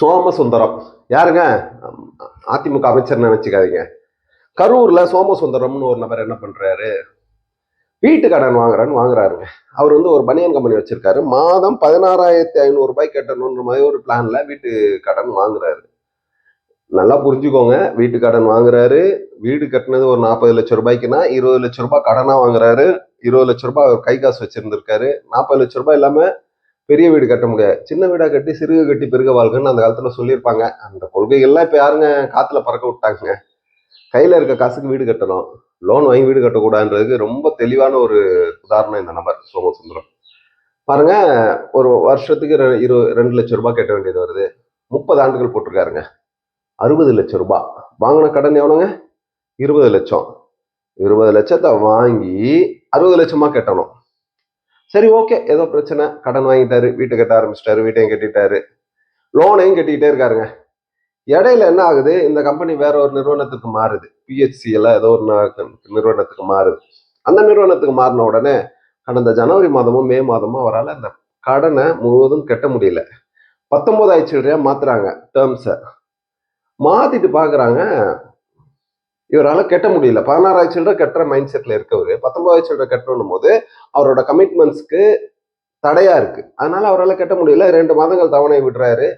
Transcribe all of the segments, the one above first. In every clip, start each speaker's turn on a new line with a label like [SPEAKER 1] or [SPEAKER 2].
[SPEAKER 1] சோமசுந்தரம். யாருங்க? அதிமுக அமைச்சர் நினைச்சுக்காதீங்க. கரூர்ல சோமசுந்தரம்னு ஒரு நபர் என்ன பண்றாரு? வீட்டு கடன் வாங்குறான்னு வாங்குறாருங்க. அவர் வந்து ஒரு பனியன் கம்பெனி வச்சிருக்காரு. மாதம் பதினாறாயிரத்தி ஐநூறு ரூபாய் கட்டணுன்ற மாதிரி ஒரு பிளான்ல வீட்டு கடன் வாங்குறாரு. நல்லா புரிஞ்சுக்கோங்க. வீட்டு கடன் வாங்குறாரு. வீடு கட்டினது ஒரு நாற்பது லட்சம் ரூபாய்க்குன்னா இருபது லட்சம் ரூபாய் கடனா வாங்குறாரு. இருபது லட்ச ரூபாய் அவர் கை காசு வச்சிருந்திருக்காரு. நாற்பது லட்ச ரூபாய் இல்லாம பெரிய வீடு கட்ட முடியாது. சின்ன வீடாக கட்டி சிறுக கட்டி பெருக வாழ்க்கைன்னு அந்த காலத்தில் சொல்லியிருப்பாங்க. அந்த கொள்கைகள்லாம் இப்போ யாருங்க காற்றுல பறக்க விட்டாங்க? கையில் இருக்க காசுக்கு வீடு கட்டணும். லோன் வாங்கி வீடு கட்டக்கூடாதுன்றதுக்கு ரொம்ப தெளிவான ஒரு உதாரணம் இந்த நபர் சோமசுந்தரம். பாருங்க ஒரு வருஷத்துக்கு இரு ரெண்டு லட்சம் ரூபாய் கட்ட வேண்டியது வருது. முப்பது ஆண்டுகள் போட்டிருக்காருங்க. அறுபது லட்சம் ரூபாய். வாங்கின கடன் எவ்வளோங்க? இருபது லட்சம். இருபது லட்சத்தை வாங்கி அறுபது லட்சமாக கட்டணும். சரி ஓகே ஏதோ பிரச்சனை. கடன் வாங்கிட்டாரு வீட்டை கட்ட ஆரம்பிச்சிட்டாரு வீட்டையும் கட்டிட்டாரு. லோனையும் கட்டிக்கிட்டே இருக்காருங்க. இடையில என்ன ஆகுது? இந்த கம்பெனி வேற ஒரு நிறுவனத்துக்கு மாறுது. பிஹெச்சி எல்லாம் ஏதோ ஒரு நிறுவனத்துக்கு மாறுது. அந்த நிறுவனத்துக்கு மாறின உடனே கடந்த ஜனவரி மாதமும் மே மாதமும் அவரால் அந்த கடனை முழுவதும் கட்ட முடியல. பத்தொன்பதாயிரத்தி சில்லறையா மாத்துறாங்க டேர்ம்ஸை மாத்திட்டு பாக்குறாங்க இவரால் கட்ட முடியல. பதினாறாயிரம் சில்லறை கட்டுற மைண்ட் செட்ல இருக்கவர். பத்தொன்பதாயிரம் சில்லறை கட்டணும் போது அவரோட கமிட்மெண்ட்ஸ்க்கு தடையா இருக்கு. அதனால அவரால் கட்ட முடியல. ரெண்டு மாதங்கள் தவணை விடுறாரு.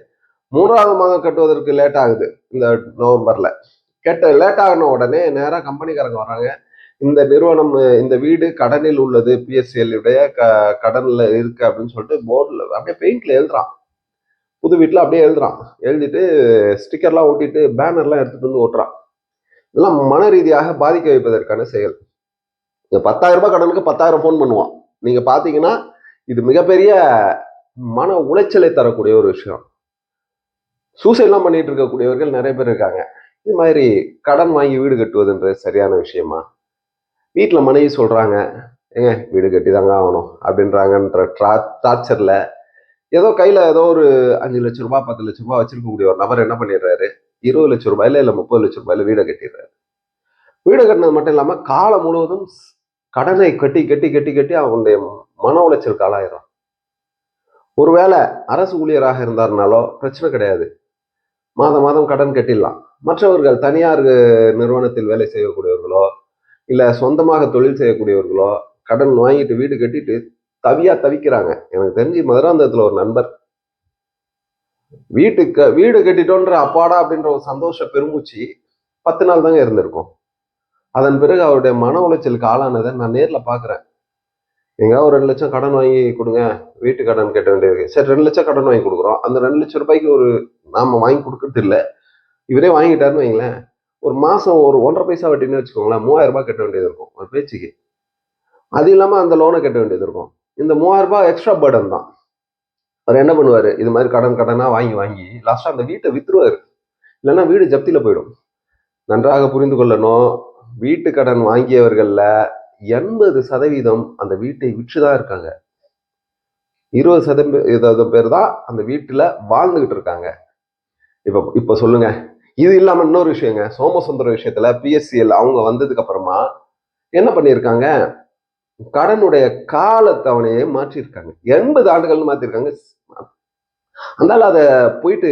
[SPEAKER 1] மூன்றாவது மாதம் கட்டுவதற்கு லேட் ஆகுது. இந்த நவம்பர்ல. கெட்ட லேட் ஆகின உடனே நேராக கம்பெனிக்காரங்க வராங்க. இந்த நிறுவனம் இந்த வீடு கடனில் உள்ளது. பிஎஸ்சிஎல்லுடைய க கடனில் இருக்கு அப்படின்னு சொல்லிட்டு போர்டில் அப்படியே பெயிண்ட்ல எழுதுறான். புது வீட்டில் அப்படியே எழுதுறான். எழுதிட்டு ஸ்டிக்கர்லாம் ஒட்டிட்டு பேனர்லாம் எடுத்துட்டு வந்து ஓட்டுறான். இதெல்லாம் மன ரீதியாக பாதிக்க வைப்பதற்கான செயல். இந்த பத்தாயிரம் ரூபாய் கடனுக்கு பத்தாயிரம் ஃபோன் பண்ணுவான். நீங்க பாத்தீங்கன்னா இது மிகப்பெரிய மன உளைச்சலை தரக்கூடிய ஒரு விஷயம். சூசைட்லாம் பண்ணிட்டு இருக்கக்கூடியவர்கள் நிறைய பேர் இருக்காங்க. இது மாதிரி கடன் வாங்கி வீடு கட்டுவதுன்றது சரியான விஷயமா? வீட்டில் மனைவி சொல்கிறாங்க ஏங்க வீடு கட்டி தாங்க ஆகணும் அப்படின்றாங்கன்ற ட்ரா டார்ச்சரில் ஏதோ கையில் ஏதோ ஒரு அஞ்சு லட்ச ரூபா பத்து லட்ச ரூபா வச்சிருக்கக்கூடிய ஒரு நபர் என்ன பண்ணிடுறாரு? இருபது லட்ச ரூபாயில இல்லை முப்பது லட்ச ரூபாயில வீடை கட்டிடுறாரு. வீடு கட்டினது மட்டும் இல்லாமல் காலம் முழுவதும் ஸ்- கடனை கட்டி கட்டி கட்டி கட்டி அவனுடைய மன உளைச்சலுக்கு ஆளாயிரும் ஒருவேளை அரசு ஊழியராக இருந்தாருனாலோ பிரச்சனை கிடையாது. மாதம் மாதம் கடன் கட்டிடலாம். மற்றவர்கள் தனியார் நிறுவனத்தில் வேலை செய்யக்கூடியவர்களோ இல்லை சொந்தமாக தொழில் செய்யக்கூடியவர்களோ கடன் வாங்கிட்டு வீடு கட்டிட்டு தவியாக தவிக்கிறாங்க. எனக்கு தெரிஞ்சு மதுராந்தகத்தில் ஒரு நண்பர் வீட்டுக்கு வீடு கட்டிட்டோன்ற அப்பாடா அப்படின்ற ஒரு சந்தோஷ பெருமூச்சு பத்து நாள் தாங்க இருந்திருக்கும். அதன் பிறகு அவருடைய மன உளைச்சலுக்கு ஆளானதை நான் நேரில் பார்க்குறேன் எங்கேயாவது ஒரு ரெண்டு லட்சம் கடன் வாங்கி கொடுங்க வீட்டு கடன் கட்ட வேண்டியது. சரி ரெண்டு லட்சம் கடன் வாங்கி கொடுக்குறோம். அந்த ரெண்டு லட்சம் ரூபாய்க்கு ஒரு நாம வாங்கி கொடுக்கறது இல்லை. இவரே வாங்கிட்டாருன்னு வைங்களேன் ஒரு மாதம் ஒரு ஒன்றரை பைசா வட்டின்னு வச்சுக்கோங்களேன் மூவாயிரம் ரூபாய் கட்ட வேண்டியது இருக்கும் ஒரு பேச்சுக்கு. அது இல்லாமல் அந்த லோனை கட்ட வேண்டியது இருக்கும். இந்த மூவாயிரம் ரூபாய் எக்ஸ்ட்ரா பேர்டன் தான். அவர் என்ன பண்ணுவாரு? இது மாதிரி கடன் கடனா வாங்கி வாங்கி லாஸ்ட்டாக அந்த வீட்டை வித்துருவாரு. இல்லைன்னா வீடு ஜப்தியில போயிடும். நன்றாக புரிந்து கொள்ளணும். வீட்டு கடன் வாங்கியவர்கள்ல எண்பது சதவீதம் அந்த வீட்டை விற்றுதான் இருக்காங்க. இருபது சதவீதம் பேர் தான் அந்த வீட்டுல வாழ்ந்துகிட்டு இருக்காங்க. இப்போ இப்போ சொல்லுங்க. இது இல்லாம இன்னொரு விஷயங்க. சோமசுந்தர விஷயத்துல பிஎஸ்சிஎல் அவங்க வந்ததுக்கு அப்புறமா என்ன பண்ணியிருக்காங்க? கடனுடைய காலத்தவணையை மாற்றியிருக்காங்க. எண்பது ஆண்டுகள்னு மாற்றிருக்காங்க அதனால அதை போயிட்டு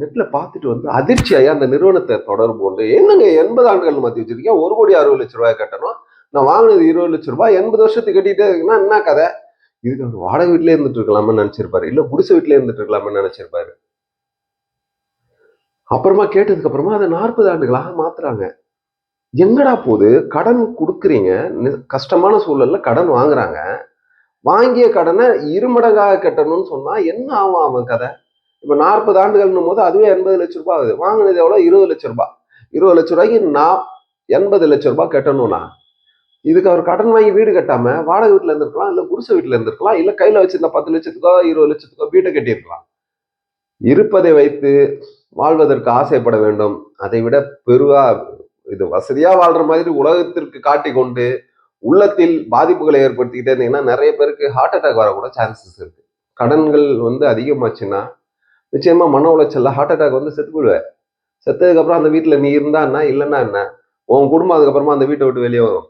[SPEAKER 1] நெட்ல பார்த்துட்டு வந்து அதிர்ச்சியாகி அந்த நிறுவனத்தை தொடர்பு கொண்டு என்னங்க எண்பது ஆண்டுகள் மாற்றி வச்சிருக்கீங்க ஒரு கோடி அறுபது லட்ச ரூபாய் கட்டணும். நான் வாங்கினது இருபது லட்ச ரூபாய் எண்பது வருஷத்துக்கு கட்டிட்டே இருக்குன்னா என்ன கதை? இதுக்கு அவர் வாடகை வீட்டிலே இருந்துட்டு இருக்கலாம்னு நினைச்சிருப்பாரு. இல்ல குடிசை வீட்டிலே இருந்துட்டு இருக்கலாம்னு நினைச்சிருப்பாரு. அப்புறமா கேட்டதுக்கு அப்புறமா அதை நாற்பது ஆண்டுகளாக மாத்துறாங்க. எங்கடா போது கடன் கொடுக்குறீங்க. கஷ்டமான சூழல்ல கடன் வாங்குறாங்க. வாங்கிய கடனை இருமடங்காக கட்டணும்னு சொன்னா என்ன ஆகும் அவன் கதை? இப்ப நாற்பது ஆண்டுகள்னும் போது அதுவே எண்பது லட்ச ரூபாய் ஆகுது. வாங்கினது எவ்வளவு? இருபது லட்ச ரூபாய் இருபது லட்ச ரூபாய்க்கு நான் எண்பது லட்ச ரூபாய் கட்டணும்னா இதுக்கு அவர் கடன் வாங்கி வீடு கட்டாம வாடகை வீட்டுல இருந்திருக்கலாம் இல்ல குடிசை வீட்டுல இருந்திருக்கலாம் இல்ல கையில வச்சிருந்த பத்து லட்சத்துக்கோ இருபது லட்சத்துக்கோ வீட்டை கட்டியிருக்கலாம். இருப்பதை வைத்து வாழ்வதற்கு ஆசைப்பட வேண்டும். அதை விட பெருவா இது வசதியா வாழ்ற மாதிரி உலகத்திற்கு காட்டி கொண்டு உள்ளத்தில் பாதிப்புகளை ஏற்படுத்திக்கிட்டே இருந்தீங்கன்னா நிறைய பேருக்கு ஹார்ட் அட்டாக் வரக்கூட சான்சஸ் இருக்கு. கடன்கள் வந்து அதிகமாச்சுன்னா நிச்சயமா மன உளைச்சல்ல ஹார்ட் அட்டாக் வந்து செத்து போயிடுவேன் செத்ததுக்கு அப்புறம் அந்த வீட்டுல நீ இருந்தா என்ன இல்லைன்னா என்ன? உன் குடும்பம் அதுக்கப்புறமா அந்த வீட்டை விட்டு வெளியே வரும்.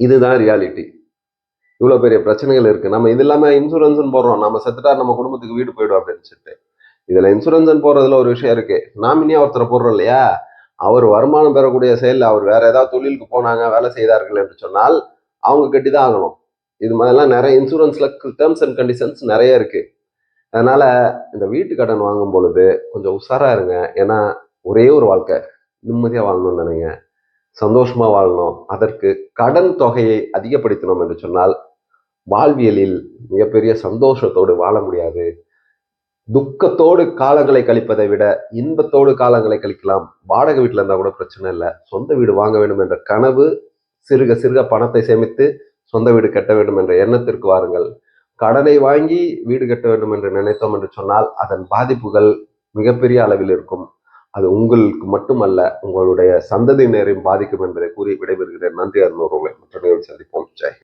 [SPEAKER 1] இதுதான் ரியாலிட்டி இவ்வளோ பெரிய பிரச்சனைகள் இருக்குது நம்ம இது இல்லாமல் இன்சூரன்ஸ்னு போடுறோம். நம்ம செத்துட்டா நம்ம குடும்பத்துக்கு வீடு போயிடும் அப்படின்னு சொல்லிட்டு. இதில் இன்சூரன்ஸ்னு போடுறதுல ஒரு விஷயம் இருக்குது நாமினியாக ஒருத்தரை போடுறோம் இல்லையா? அவர் வருமானம் பெறக்கூடிய செயல் அவர் வேற ஏதாவது தொழிலுக்கு போனாங்க வேலை செய்தார்கள் என்று சொன்னால் அவங்க கட்டி தான் ஆகணும். இது மாதிரிலாம் நிறைய இன்சூரன்ஸ்ல டேர்ம்ஸ் அண்ட் கண்டிஷன்ஸ் நிறைய இருக்கு. அதனால இந்த வீட்டு கடன் வாங்கும் பொழுது கொஞ்சம் உஷாரா இருங்க. ஏன்னா ஒரே ஒரு வாழ்க்கை. நிம்மதியா வாழணும்னு நினைங்க. சந்தோஷமா வாழணும். அதற்கு கடன் தொகையை அதிகப்படுத்தினோம் என்று சொன்னால் வாழ்வியலில் மிகப்பெரிய சந்தோஷத்தோடு வாழ முடியாது. துக்கத்தோடு காலங்களை கழிப்பதை விட இன்பத்தோடு காலங்களை கழிக்கலாம். வாடகை வீட்டில் இருந்தால் கூட பிரச்சனை இல்லை. சொந்த வீடு வாங்க வேண்டும் என்ற கனவு சிறுக சிறுக பணத்தை சேமித்து சொந்த வீடு கட்ட வேண்டும் என்ற எண்ணத்திற்கு வாருங்கள். கடனை வாங்கி வீடு கட்ட வேண்டும் என்று நினைத்தோம் என்று சொன்னால் அதன் பாதிப்புகள் மிகப்பெரிய அளவில் இருக்கும். அது உங்களுக்கு மட்டுமல்ல உங்களுடைய சந்ததியினரையும் பாதிக்கும் என்பதை கூறி விடைபெறுகிறேன். நன்றி அருள் மற்ற நிகழ்ச்சி சந்திப்போம். ஜெய்